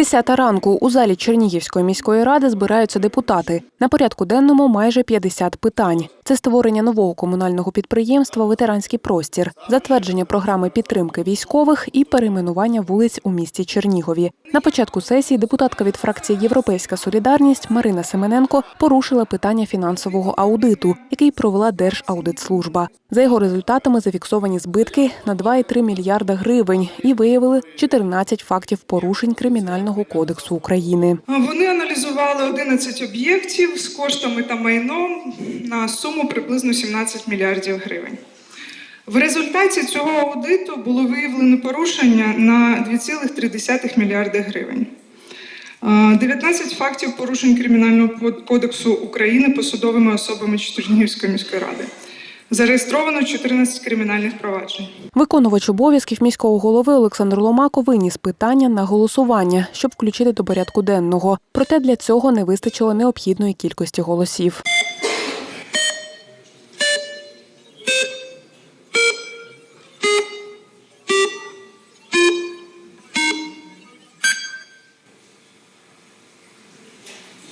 Десята ранку у залі Чернігівської міської ради збираються депутати. На порядку денному майже 50 питань. Це створення нового комунального підприємства Ветеранський простір, затвердження програми підтримки військових і перейменування вулиць у місті Чернігові. На початку сесії депутатка від фракції Європейська Солідарність Марина Семененко порушила питання фінансового аудиту, який провела Держаудитслужба. За його результатами зафіксовані збитки на 2,3 мільярда гривень і виявили 14 фактів порушень Кримінального кодексу України. Вони аналізували 11 об'єктів з коштами та майном на суму приблизно 17 мільярдів гривень. В результаті цього аудиту було виявлено порушення на 2,3 мільярди гривень. Е, 19 фактів порушень Кримінального кодексу України посадовими особами Чернігівської міської ради. Зареєстровано 14 кримінальних проваджень. Виконувач обов'язків міського голови Олександр Ломако виніс питання на голосування, щоб включити до порядку денного. Проте для цього не вистачило необхідної кількості голосів.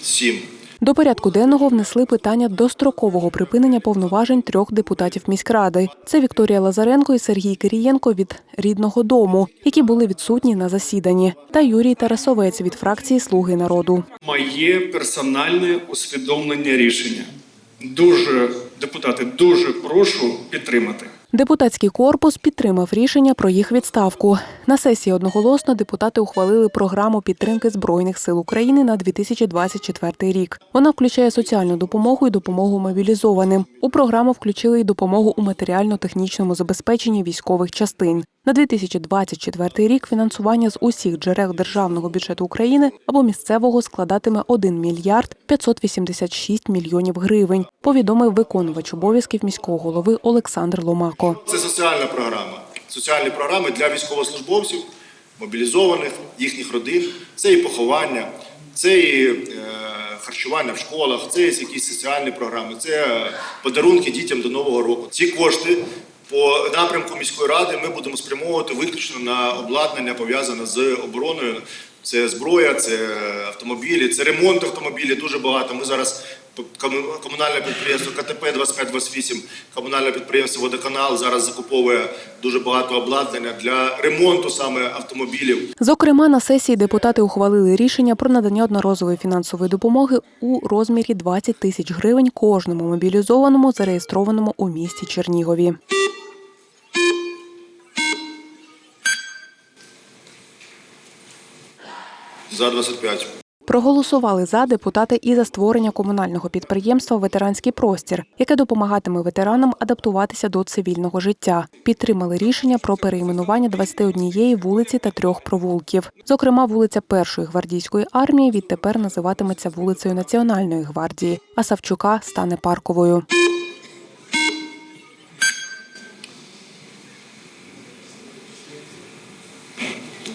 Сім. До порядку денного внесли питання дострокового припинення повноважень трьох депутатів міськради. Це Вікторія Лазаренко і Сергій Кирієнко від рідного дому, які були відсутні на засіданні, та Юрій Тарасовець від фракції Слуги народу. моє персональне усвідомлення рішення. Дуже депутати, дуже прошу підтримати. Депутатський корпус підтримав рішення про їх відставку. На сесії одноголосно депутати ухвалили програму підтримки Збройних сил України на 2024 рік. Вона включає соціальну допомогу і допомогу мобілізованим. У програму включили й допомогу у матеріально-технічному забезпеченні військових частин. На 2024 рік фінансування з усіх джерел державного бюджету України або місцевого складатиме 1 мільярд 586 мільйонів гривень. Повідомив виконувач обов'язків міського голови Олександр Ломако. Це соціальна програма. Соціальні програми для військовослужбовців, мобілізованих, їхніх родин. Це і поховання, це і е, харчування в школах, це якісь соціальні програми, це е, подарунки дітям до Нового року. Ці кошти по напрямку міської ради ми будемо спрямовувати виключно на обладнання пов'язане з обороною. Це зброя, це автомобілі, це ремонт автомобілів. Дуже багато. Ми зараз кому- комунальне підприємство КТП 2528, комунальне підприємство Водоканал зараз закуповує дуже багато обладнання для ремонту саме автомобілів. Зокрема, на сесії депутати ухвалили рішення про надання одноразової фінансової допомоги у розмірі 20 тисяч гривень кожному мобілізованому, зареєстрованому у місті Чернігові. За 25. Проголосували за депутати і за створення комунального підприємства Ветеранський простір, яке допомагатиме ветеранам адаптуватися до цивільного життя. Підтримали рішення про перейменування 21 вулиці та трьох провулків. Зокрема, вулиця Першої гвардійської армії відтепер називатиметься вулицею Національної гвардії, а Савчука стане парковою. –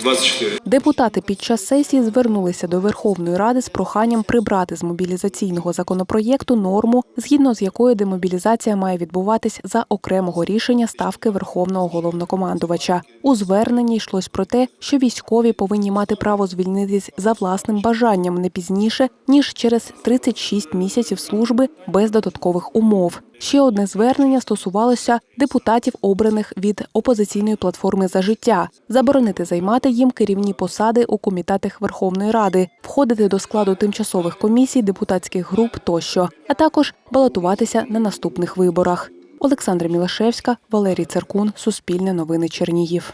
24. Депутати під час сесії звернулися до Верховної Ради з проханням прибрати з мобілізаційного законопроєкту норму, згідно з якою демобілізація має відбуватись за окремого рішення ставки Верховного головнокомандувача. У зверненні йшлось про те, що військові повинні мати право звільнитись за власним бажанням не пізніше ніж через 36 місяців служби без додаткових умов. Ще одне звернення стосувалося депутатів, обраних від опозиційної платформи за життя, заборонити займати їм керівні посади у комітетах Верховної Ради, входити до складу тимчасових комісій, депутатських груп тощо, а також балотуватися на наступних виборах. Олександра Мілашевська, Валерій Церкун, Суспільне новини Чернігів.